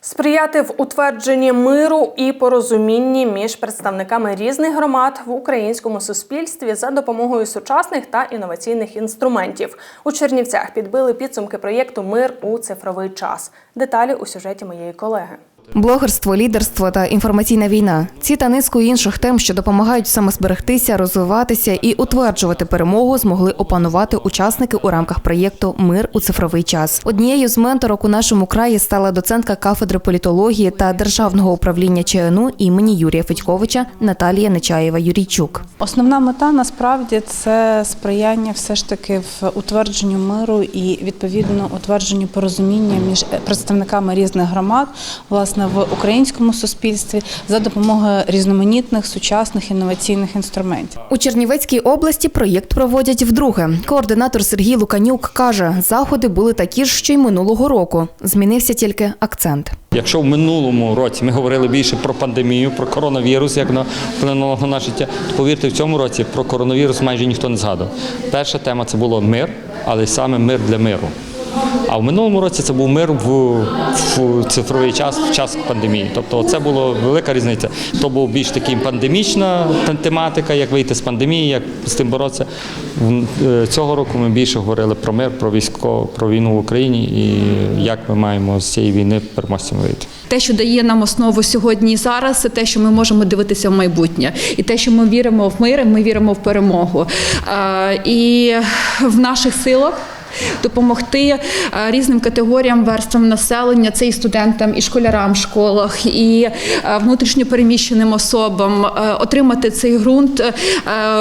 Сприяти в утвердженні миру і порозумінні між представниками різних громад в українському суспільстві за допомогою сучасних та інноваційних інструментів. У Чернівцях підбили підсумки проєкту Мир у цифровий час. Деталі у сюжеті моєї колеги. Блогерство, лідерство та інформаційна війна ці та низку інших тем, що допомагають самозберегтися, розвиватися і утверджувати перемогу, змогли опанувати учасники у рамках проєкту Мир у цифровий час. Однією з менторок у нашому краї стала доцентка кафедри політології та державного управління ЧНУ імені Юрія Федьковича Наталія Нечаєва Юрійчук. Основна мета насправді це сприяння все ж таки в утвердженню миру і відповідно утвердженню порозуміння між представниками різних громад, власне, в українському суспільстві за допомогою різноманітних сучасних інноваційних інструментів. У Чернівецькій області проєкт проводять вдруге. Координатор Сергій Луканюк каже, заходи були такі ж, що й минулого року. Змінився тільки акцент. Якщо в минулому році ми говорили більше про пандемію, про коронавірус, як на вплинуло на наше життя, то повірте, в цьому році про коронавірус майже ніхто не згадував. Перша тема це було мир, але саме мир для миру. А в минулому році це був мир в, в цифровий час, в час пандемії. Тобто це була велика різниця. То був більш такий пандемічна те- тематика, як вийти з пандемії, як з тим боротися. Е, Цього року ми більше говорили про мир, про військо, про війну в Україні і як ми маємо з цієї війни переможцями вийти. Те, що дає нам основу сьогодні і зараз, це те, що ми можемо дивитися в майбутнє, і те, що ми віримо в мир, ми віримо в перемогу. І в наших силах. Допомогти е, різним категоріям верствам населення, це і студентам, і школярам в школах, і е, внутрішньопереміщеним особам е, отримати цей ґрунт,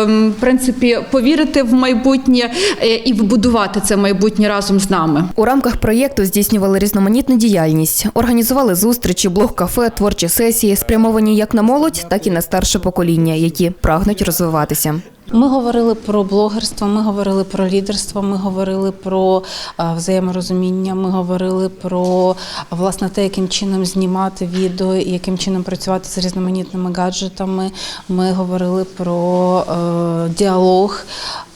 в принципі, повірити в майбутнє і вбудувати це майбутнє разом з нами. У рамках проєкту здійснювали різноманітну діяльність, організували зустрічі, блог-кафе, творчі сесії, спрямовані як на молодь, так і на старше покоління, які прагнуть розвиватися. Ми говорили про блогерство, ми говорили про лідерство, ми говорили про взаєморозуміння, ми говорили про власне те, яким чином знімати відео, яким чином працювати з різноманітними гаджетами. Ми говорили про е, діалог.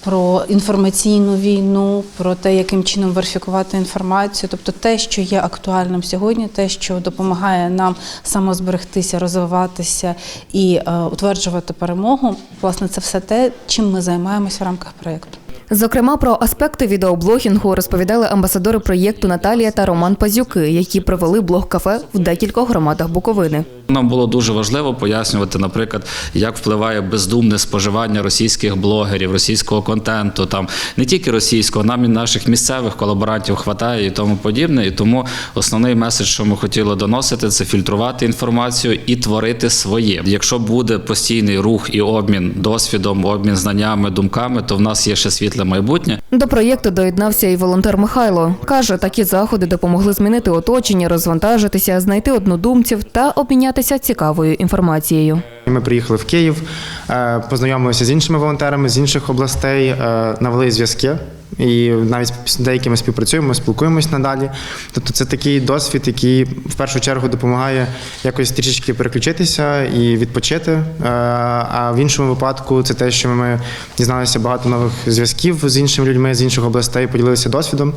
Про інформаційну війну, про те, яким чином верифікувати інформацію, тобто те, що є актуальним сьогодні, те, що допомагає нам самозберегтися, розвиватися і е, утверджувати перемогу. Власне, це все те, чим ми займаємося в рамках проєкту. Зокрема, про аспекти відеоблогінгу розповідали амбасадори проєкту Наталія та Роман Пазюки, які провели блог-кафе в декількох громадах Буковини. Нам було дуже важливо пояснювати, наприклад, як впливає бездумне споживання російських блогерів, російського контенту, там не тільки російського, нам і наших місцевих колаборантів хватає і тому подібне. І тому основний меседж, що ми хотіли доносити, це фільтрувати інформацію і творити своє. Якщо буде постійний рух і обмін досвідом, обмін знаннями, думками, то в нас є ще світле майбутнє. До проєкту доєднався і волонтер Михайло. Каже, такі заходи допомогли змінити оточення, розвантажитися, знайти однодумців та обмінятися цікавою інформацією. Ми приїхали в Київ, е, познайомилися з іншими волонтерами з інших областей, е, навели зв'язки. І навіть з деякими співпрацюємо, спілкуємось надалі. Тобто це такий досвід, який в першу чергу допомагає якось трішечки переключитися і відпочити. Е, А в іншому випадку це те, що ми дізналися багато нових зв'язків з іншими людьми з інших областей, поділилися досвідом,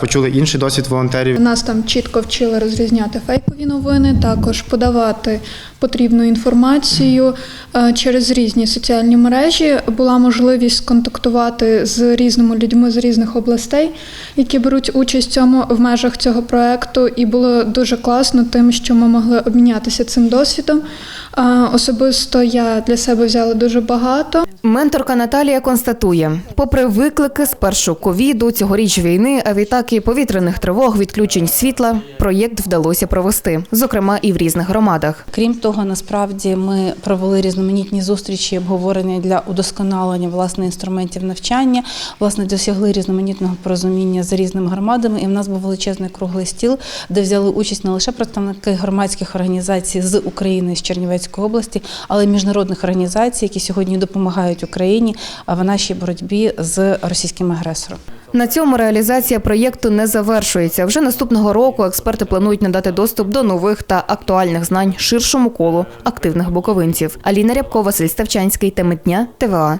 почули інший досвід волонтерів. Нас там чітко вчили розрізняти фейкові новини, також подавати потрібну інформацію е, через різні соціальні мережі. Була можливість контактувати з різними людьми з різних областей, які беруть участь в цьому в межах цього проекту. І було дуже класно тим, що ми могли обмінятися цим досвідом. Е, Особисто я для себе взяла дуже багато. Менторка Наталія констатує, попри виклики спершу ковіду, цьогоріч війни, а відтак і повітряних тривог, відключень світла, проєкт вдалося провести, зокрема і в різних громадах. Крім того, насправді ми провели різноманітні зустрічі, обговорення для удосконалення власне інструментів навчання. Власне, досягли різноманітного порозуміння з різними громадами. І в нас був величезний круглий стіл, де взяли участь не лише представники громадських організацій з України з Чернівецької області, але й міжнародних організацій, які сьогодні допомагають Україні в нашій боротьбі з російським агресором. На цьому реалізація проєкту не завершується. Вже наступного року експерти планують надати доступ до нових та актуальних знань ширшому колу активних буковинців. Аліна Рябкова, Василь Ставчанський. Теми дня ТВА.